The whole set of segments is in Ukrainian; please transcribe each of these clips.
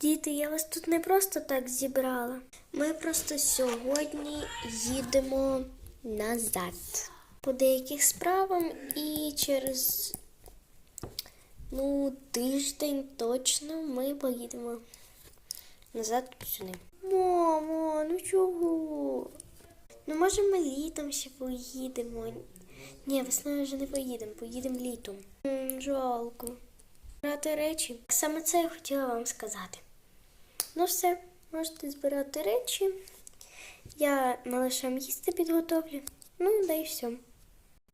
Діти, я вас тут не просто так зібрала. Ми просто сьогодні їдемо назад. По деяких справам і через ну, тиждень точно ми поїдемо назад сюди. Мамо, ну чого? Ну, може, ми літом ще поїдемо. Ні, весною вже не поїдемо, поїдемо літом. М, жалко. Збирати речі. Саме це я хотіла вам сказати. Ну все, можете збирати речі. Я малышам їсти підготовлю. Ну, да і все.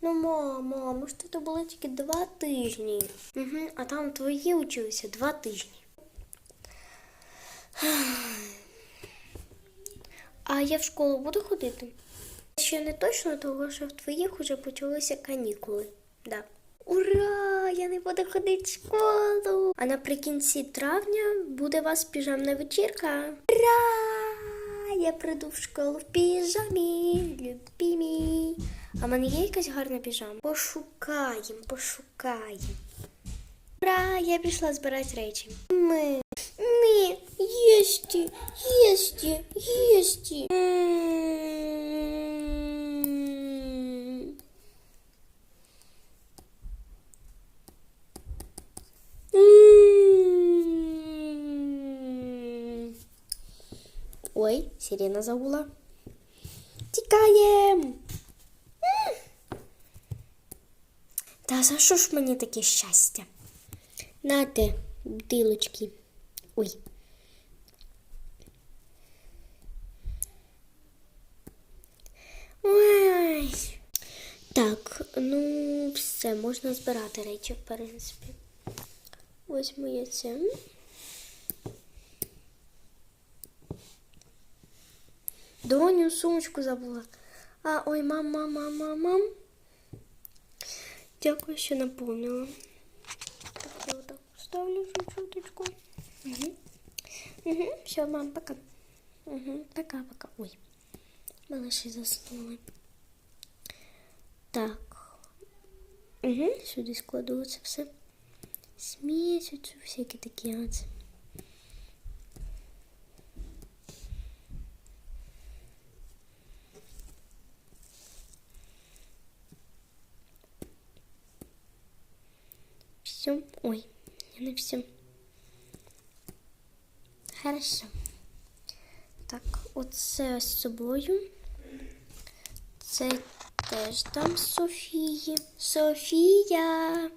Ну, мама, ми ж тут були тільки два тижні. Угу, а там твої училися два тижні. А я в школу буду ходити? Ще не точно, тому що в твоїх уже почалися канікули. Да. Я не буду ходити в школу. А наприкінці травня буде у вас піжамна вечірка. Ура! Я прийду в школу в піжамі, любімі. А в мене є якась гарна піжама? Пошукаємо, пошукаємо. Ура! Я пішла збирати речі. Ми. Ми. Єсті, єсті, єсті. Ой, сирена загула. Тікаєм. Та за що ж мені таке щастя? Нате, бутилочки. Ой. Ой. Так, ну все, можна збирати речі, в принципі. Ось моє це. Доню сумочку забула. А, ой, мам, мам, мам, мам, мам. Дякую, що напомнила. Так, я вот так ставлю чуть-чуточку. Угу. Угу. Все, мам, пока. Угу. Пока-пока. Ой. Малыши заснули. Так. Угу. Сюди складу це все. Смесь, оцю всякі такі оце. Все. Ой, я не все. Хорошо. Так, оце з собою. Це теж там Софії. Софія.